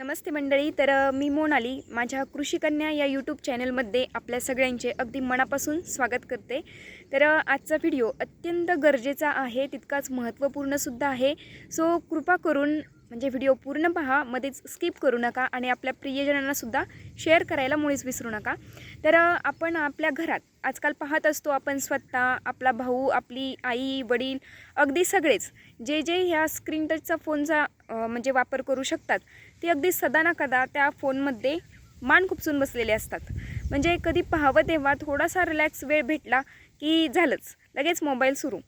नमस्ते मंडळी तर मी मोनाली. माझ्या कृषीकन्या या यूट्यूब चॅनलमध्ये आपल्या सगळ्यांचे अगदी मनापासून स्वागत करते. तर आजचा व्हिडिओ अत्यंत गरजेचा आहे तितकाच महत्त्वपूर्णसुद्धा आहे. सो कृपा करून म्हणजे व्हिडिओ पूर्ण पहा मध्येच स्किप करू नका आणि आपल्या प्रियजनांनासुद्धा शेअर करायला मुळीच विसरू नका. तर आपण आपल्या घरात आजकाल पाहत असतो आपण स्वतः आपला भाऊ आपली आई वडील अगदी सगळेच. जे जे ह्या स्क्रीन टचचा फोनचा म्हणजे वापर करू शकतात. ते अगदी सदा ना कदा त्या फोनमध्ये मान खुपसून बसलेले असतात. म्हणजे कधी पाहावं तेव्हा थोडासा रिलॅक्स वेळ भेटला की झालंच. लगेच मोबाईल सुरू.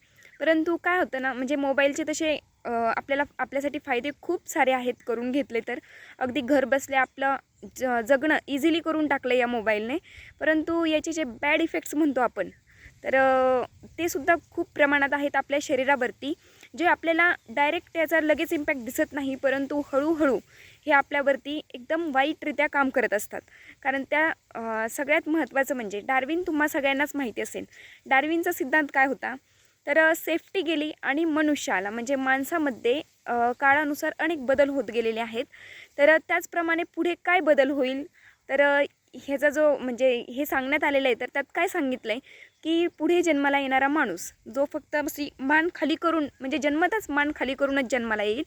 परंतु काय होतं ना म्हणजे मोबाईलचे तसे आपल्याला आपल्यासाठी फायदे खूप सारे आहेत करून घेतले तर. अगदी घर बसल्या आपलं ज जगणं इझिली करून टाकलं या मोबाईलने परंतु याचे जे बॅड इफेक्ट्स म्हणतो आपण तर ते सुद्धा खूप प्रमाणात आहेत आपल्या शरीरावरती जे आपल्याला डायरेक्ट त्याचा लगेच इम्पॅक्ट दिसत नाही परंतु हळूहळू हे आपल्यावरती एकदम वाईटरित्या काम करत असतात. कारण त्या सगळ्यात महत्त्वाचं म्हणजे डार्विन तुम्हा सगळ्यांनाच माहिती असेल. डार्विनचा सिद्धांत काय होता? तर सेफ्टी गेली आणि मनुष्य आला म्हणजे माणसामध्ये काळानुसार अनेक बदल होत गेलेले आहेत. तर त्याचप्रमाणे पुढे काय बदल होईल? तर ह्याचा जो म्हणजे हे सांगण्यात आलेलं आहे तर त्यात काय सांगितलं आहे की पुढे जन्माला येणारा माणूस जो फक्त अशी मान खाली करून म्हणजे जन्मतच मान खाली करूनच जन्माला येईल.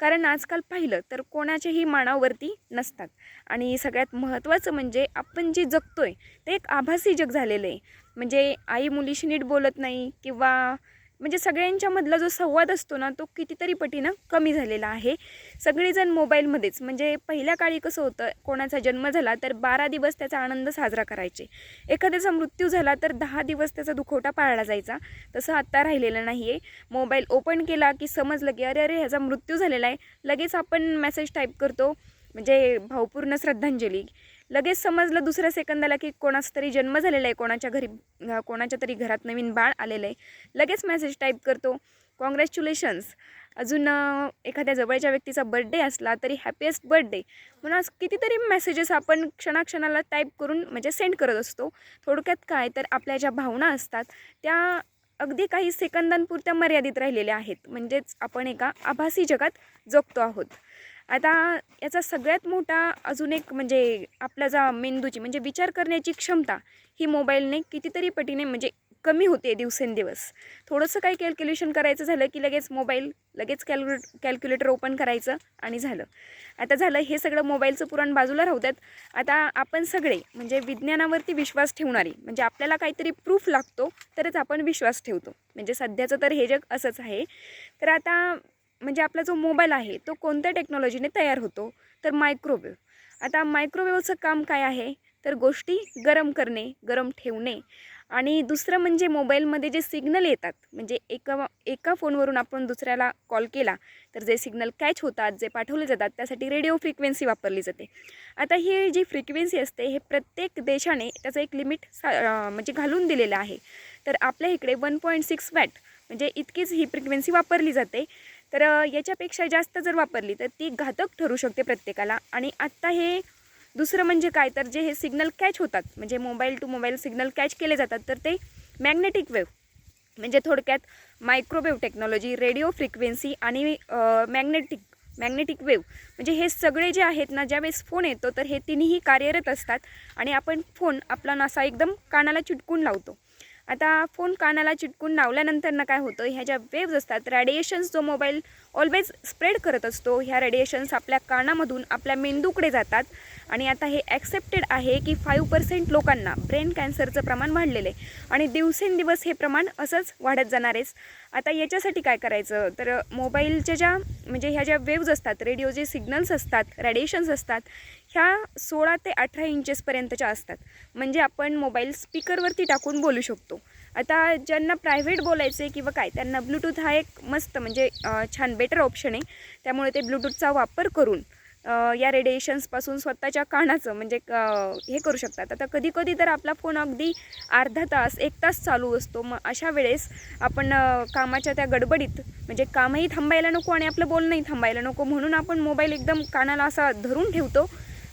कारण आजकाल पाहिलं तर कोणाच्याही मानावरती नसतात. आणि सगळ्यात महत्त्वाचं म्हणजे आपण जे जगतो आहे ते एक आभासी जग झालेलं आहे. म्हणजे आई मुलीशी नीट बोलत नाही किंवा म्हणजे सगळ्यांच्यामधला जो संवाद असतो ना तो कितीतरी पटीनं कमी झालेला आहे. सगळेजण मोबाईलमध्येच म्हणजे पहिल्या काळी कसं होतं कोणाचा जन्म झाला तर बारा दिवस त्याचा आनंद साजरा करायचे. एखाद्याचा मृत्यू झाला तर दहा दिवस त्याचा दुखवटा पाळला जायचा. तसं आत्ता राहिलेलं नाही आहे मोबाईल ओपन केला की समजलं की अरे अरे ह्याचा मृत्यू झालेला आहे. लगेच आपण मेसेज टाईप करतो म्हणजे भावपूर्ण श्रद्धांजली. लगेच समजलं दुसऱ्या सेकंदाला की कोणाचा तरी जन्म झालेला आहे कोणाच्या घरी कोणाच्या तरी घरात नवीन बाळ आलेलं आहे. लगेच मेसेज टाईप करतो कॉंग्रॅच्युलेशन्स अजून एखाद्या जवळच्या व्यक्तीचा बर्थडे असला तरी हॅपीएस्ट बर्थडे म्हणून आज कितीतरी मेसेजेस आपण क्षणाक्षणाला टाईप करून म्हणजे सेंड करत असतो. थोडक्यात काय तर आपल्या ज्या भावना असतात त्या अगदी काही सेकंदांपुरत्या मर्यादित राहिलेल्या आहेत. म्हणजेच आपण एका आभासी जगात जगतो आहोत. आता याचा सगळ्यात मोठा अजून एक म्हणजे आपला जा मेंदूची म्हणजे विचार करण्याची क्षमता ही मोबाईलने कितीतरी पटीने म्हणजे कमी होते दिवसेंदिवस. थोडंसं काही कॅल्क्युलेशन करायचं झालं की लगेच मोबाईल लगेच कॅल्क्यु कॅल्क्युलेटर ओपन करायचं आणि झालं. आता झालं हे सगळं मोबाईलचं पुराण बाजूला राहतात आता आपण सगळे म्हणजे विज्ञानावरती विश्वास ठेवणारी म्हणजे आपल्याला काहीतरी प्रूफ लागतो तरच आपण विश्वास ठेवतो. म्हणजे सध्याचं तर हे जग असंच आहे. तर आता म्हणजे आपला जो मोबाईल आहे तो कोणत्या टेक्नॉलॉजीने तयार होतो? तर मायक्रोवेव्ह आता मायक्रोवेव्हचं काम काय आहे? तर गोष्टी गरम करणे गरम ठेवणे. आणि दुसरं म्हणजे मोबाईलमध्ये जे सिग्नल येतात म्हणजे एका एका फोनवरून आपण दुसऱ्याला कॉल केला तर जे सिग्नल कॅच होतात जे पाठवले जातात त्यासाठी रेडिओ फ्रिक्वेन्सी वापरली जाते. आता ही जी फ्रिक्वेन्सी असते हे प्रत्येक देशाने त्याचं एक लिमिट सा म्हणजे घालून दिलेलं आहे. तर आपल्या इकडे वन पॉईंट सिक्स वॅट म्हणजे इतकीच ही फ्रिक्वेन्सी वापरली जाते. तर याच्यापेक्षा जास्त जर वापरली तर ती घातक ठरू शकते प्रत्येकाला. आणि आत्ता हे दुसरं म्हणजे काय? तर जे हे सिग्नल कॅच होतात म्हणजे mobile to mobile signal catch केले जातात तर ते मॅग्नेटिक वेव्ह म्हणजे थोडक्यात मायक्रोवेव्ह टेक्नॉलॉजी रेडिओ फ्रिक्वेन्सी आणि मॅग्नेटिक मॅग्नेटिक वेव्ह. म्हणजे हे सगळे जे आहेत ना ज्यावेळेस फोन येतो तर हे तिन्ही कार्यरत असतात आणि आपण फोन आपला नासा एकदम कानाला चिटकून लावतो. आता फोन कानाला चिटकून लावल्यानंतर ना काय होतं? ह्या ज्या वेव्ज असतात रॅडिएशन्स जो मोबाईल ऑलवेज स्प्रेड करत असतो. ह्या रेडिएशन्स आपल्या कानामधून आपल्या मेंदूकडे जातात. आणि आता हे ॲक्सेप्टेड आहे की फाईव्ह पर्सेंट लोकांना ब्रेन कॅन्सरचं प्रमाण वाढलेलं आहे. आणि दिवसेंदिवस हे प्रमाण असंच वाढत जाणार आहेच आता याच्यासाठी काय करायचं? तर मोबाईलच्या ज्या म्हणजे ह्या ज्या वेव्ज असतात रेडिओ जे सिग्नल्स असतात रेडिएशन्स असतात ह्या सोळा ते अठरा इंचेसपर्यंतच्या असतात. म्हणजे आपण मोबाईल स्पीकरवरती टाकून बोलू शकतो. आता ज्यांना प्रायव्हेट बोलायचं आहे किंवा काय त्यांना ब्लूटूथ हा एक मस्त म्हणजे छान बेटर ऑप्शन आहे. त्यामुळे ते ब्लूटूथचा वापर करून या रेडिएशन्सपासून स्वतःच्या कानाचं म्हणजे हे करू शकतात. आता कधी कधी तर आपला फोन अगदी अर्धा तास एक तास चालू असतो. मग अशा वेळेस आपण कामाच्या त्या गडबडीत म्हणजे कामही थांबायला नको आणि आपलं बोलणंही थांबायला नको. म्हणून आपण मोबाईल एकदम कानाला असा धरून ठेवतो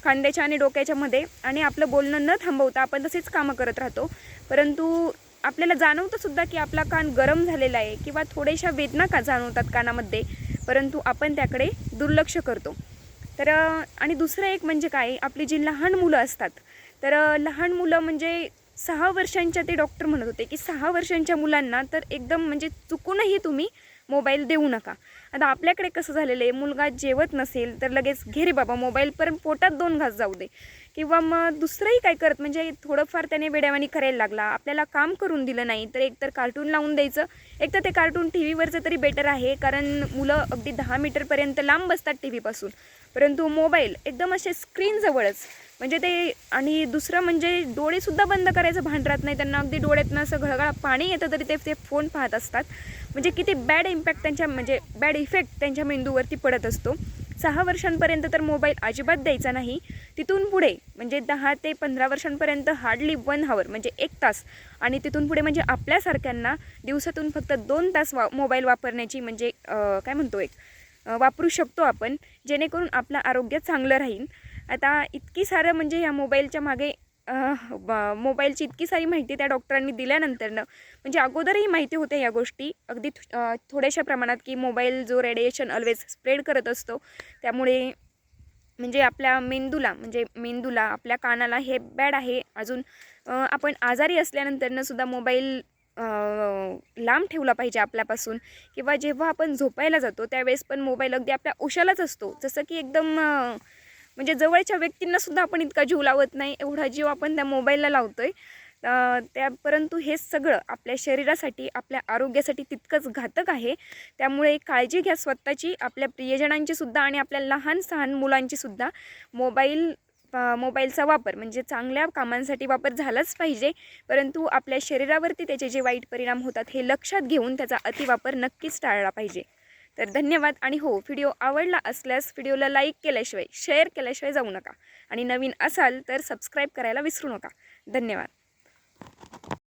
खांद्याच्या आणि डोक्याच्यामध्ये आणि आपलं बोलणं न थांबवता आपण तसेच कामं करत राहतो. परंतु आपल्याला जाणवतं सुद्धा की आपला कान गरम झालेला आहे किंवा थोड्याशा वेदना का जाणवतात कानामध्ये परंतु आपण त्याकडे दुर्लक्ष करतो. तर आणि दुसरं एक म्हणजे काय आपली जी लहान मुलं असतात तर लहान मुलं म्हणजे सहा वर्षांच्या ते डॉक्टर म्हणत होते की सहा वर्षांच्या मुलांना तर एकदम म्हणजे चुकूनही तुम्ही मोबाईल देऊ नका. आता आपल्याकडे कसं झालेलं आहे मुलगा जेवत नसेल तर लगेच घे रे बाबा मोबाईल पण पोटात दोन घास जाऊ दे. किंवा मग दुसरंही काय करत म्हणजे थोडंफार त्याने वेड्यावानी करायला लागला. आपल्याला काम करून दिलं नाही तर एकतर कार्टून लावून द्यायचं. एक तर ते कार्टून टी व्हीवरचं तरी बेटर आहे कारण मुलं अगदी दहा मीटरपर्यंत लांब बसतात टी व्हीपासून परंतु मोबाईल एकदम असे स्क्रीनजवळच म्हणजे ते आणि दुसरं म्हणजे डोळेसुद्धा बंद करायचं भान राहत नाही त्यांना अगदी डोळ्यातनं असं घळघळा पाणी येतं तरी ते ते फोन पाहत असतात. म्हणजे किती बॅड इम्पॅक्ट त्यांच्या म्हणजे बॅड इफेक्ट त्यांच्या मेंदूवरती पडत असतो. सहा वर्षांपर्यंत तर मोबाईल अजिबात द्यायचा नाही. तिथून पुढे म्हणजे दहा ते पंधरा वर्षांपर्यंत हार्डली वन हावर म्हणजे एक तास. आणि तिथून पुढे म्हणजे आपल्यासारख्यांना दिवसातून फक्त दोन तास वा मोबाईल वापरण्याची म्हणजे काय म्हणतो एक वापरू शकतो आपण जेणेकरून आपलं आरोग्य चांगलं राहील. आता इतकी सारं म्हणजे ह्या मोबाईलच्या मागे मोबाईलची इतकी सारी माहिती त्या डॉक्टरांनी दिल्यानंतरनं म्हणजे अगोदरही माहिती होत्या या गोष्टी. अगदी थोड्याशा प्रमाणात की मोबाईल जो रेडिएशन ऑलवेज स्प्रेड करत असतो त्यामुळे म्हणजे आपल्या मेंदूला म्हणजे मेंदूला आपल्या कानाला हे बॅड आहे. अजून आपण आजारी असल्यानंतरनं सुद्धा मोबाईल लांब ठेवला पाहिजे आपल्यापासून. किंवा जेव्हा आपण झोपायला जातो त्यावेळेस पण मोबाईल अगदी आपल्या उशालाच असतो. जसं की एकदम म्हणजे जवळच्या व्यक्तींना सुद्धा आपण इतका जीव लावत नाही एवढा जीव आपण त्या मोबाईलला लावतो आहे त्या परंतु हे सगळं आपल्या शरीरासाठी आपल्या आरोग्यासाठी तितकंच घातक आहे. त्यामुळे काळजी घ्या स्वतःची आपल्या प्रियजनांची सुद्धा आणि आपल्या लहान सहान मुलांची सुद्धा मोबाईल मोबाईलचा वापर म्हणजे चांगल्या कामांसाठी वापर झालाच पाहिजे. परंतु आपल्या शरीरावरती त्याचे जे वाईट परिणाम होतात हे लक्षात घेऊन त्याचा अतिवापर नक्कीच टाळला पाहिजे. तर धन्यवाद आणि हो व्हिडिओ आवडला असल्यास व्हिडिओला लाईक केल्याशिवाय शेअर केल्याशिवाय जाऊ नका. आणि नवीन असाल तर सबस्क्राईब करायला विसरू नका. धन्यवाद.